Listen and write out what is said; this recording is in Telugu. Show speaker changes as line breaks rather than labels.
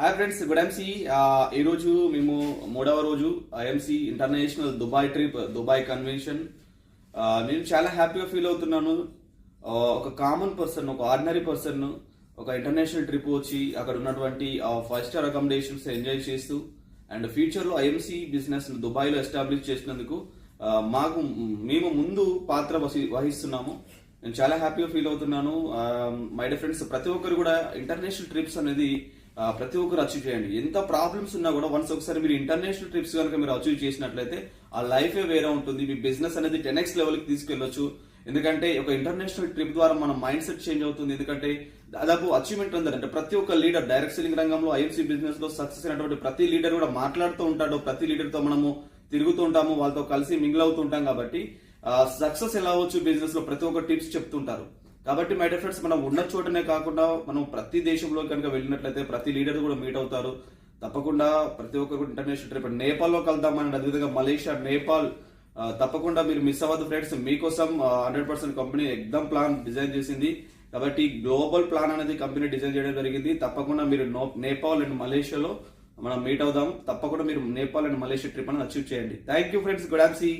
హాయ్ ఫ్రెండ్స్ గుడ్ ఎంసీ ఈరోజు మేము మూడవ రోజు IMC international Dubai trip Dubai convention నేను చాలా హ్యాపీగా ఫీల్ అవుతున్నాను. ఒక కామన్ పర్సన్ ఒక ఆర్డినరీ పర్సన్ ఒక ఇంటర్నేషనల్ ట్రిప్ వచ్చి అక్కడ ఉన్నటువంటి ఫైవ్ స్టార్ అకామిడేషన్స్ ఎంజాయ్ చేస్తూ అండ్ ఫ్యూచర్లో ఐఎంసీ బిజినెస్ దుబాయ్లో ఎస్టాబ్లిష్ చేసినందుకు మాకు మేము ముందు పాత్ర వసి- వహిస్తున్నాము. నేను చాలా హ్యాపీగా ఫీల్ అవుతున్నాను. మై డియర్ ఫ్రెండ్స్ ప్రతి ఒక్కరు కూడా ఇంటర్నేషనల్ ట్రిప్స్ అనేది ప్రతి ఒక్కరు అచీవ్ చేయండి. ఎంత ప్రాబ్లమ్స్ ఉన్నా కూడా వన్స్ ఒకసారి మీరు ఇంటర్నేషనల్ ట్రిప్స్ కనుక మీరు అచీవ్ చేసినట్లయితే ఆ లైఫే వేరే ఉంటుంది. మీ బిజినెస్ అనేది టెన్ ఎక్స్ లెవెల్కి తీసుకెళ్ళొచ్చు ఎందుకంటే ఒక ఇంటర్నేషనల్ ట్రిప్ ద్వారా మన మైండ్ సెట్ చేంజ్ అవుతుంది. ఎందుకంటే దాదాపు అచీవ్మెంట్ ఉంది. అంటే ప్రతి ఒక్క లీడర్ డైరెక్ట్ సెల్లింగ్ రంగంలో ఐఎంసీ బిజినెస్లో సక్సెస్ అయినటువంటి ప్రతి లీడర్ కూడా మాట్లాడుతూ ఉంటాడు. ప్రతి లీడర్తో మనము తిరుగుతూ ఉంటాము. వాళ్ళతో కలిసి మింగిల్ అవుతుంటాం కాబట్టి సక్సెస్ ఎలా అవ్వచ్చు బిజినెస్లో ప్రతి ఒక్క టిప్స్ చెప్తుంటారు. కాబట్టి మై డియర్ ఫ్రెండ్స్ మనం ఉన్న చోటనే కాకుండా మనం ప్రతి దేశంలో కనుక వెళ్ళినట్లయితే ప్రతి లీడర్ కూడా మీట్ అవుతారు. తప్పకుండా ప్రతి ఒక్కరు ఇంటర్నేషనల్ ట్రిప్ నేపాల్లో కలుద్దామని అదేవిధంగా మలేషియా నేపాల్ తప్పకుండా మీరు మిస్ అవ్వద్దు ఫ్రెండ్స్ మీకోసం హండ్రెడ్ పర్సెంట్ కంపెనీ ఎగ్దమ్ ప్లాన్ డిజైన్ చేసింది. కాబట్టి గ్లోబల్ ప్లాన్ అనేది కంపెనీ డిజైన్ చేయడం జరిగింది. తప్పకుండా మీరు నేపాల్ అండ్ మలేషియాలో మనం మీట్ అవుదాం. తప్పకుండా మీరు నేపాల్ అండ్ మలేషియా ట్రిప్ అనేది అచీవ్ చేయండి. థ్యాంక్ యూ ఫ్రెండ్స్ గుడ్ ఆఫ్ సీ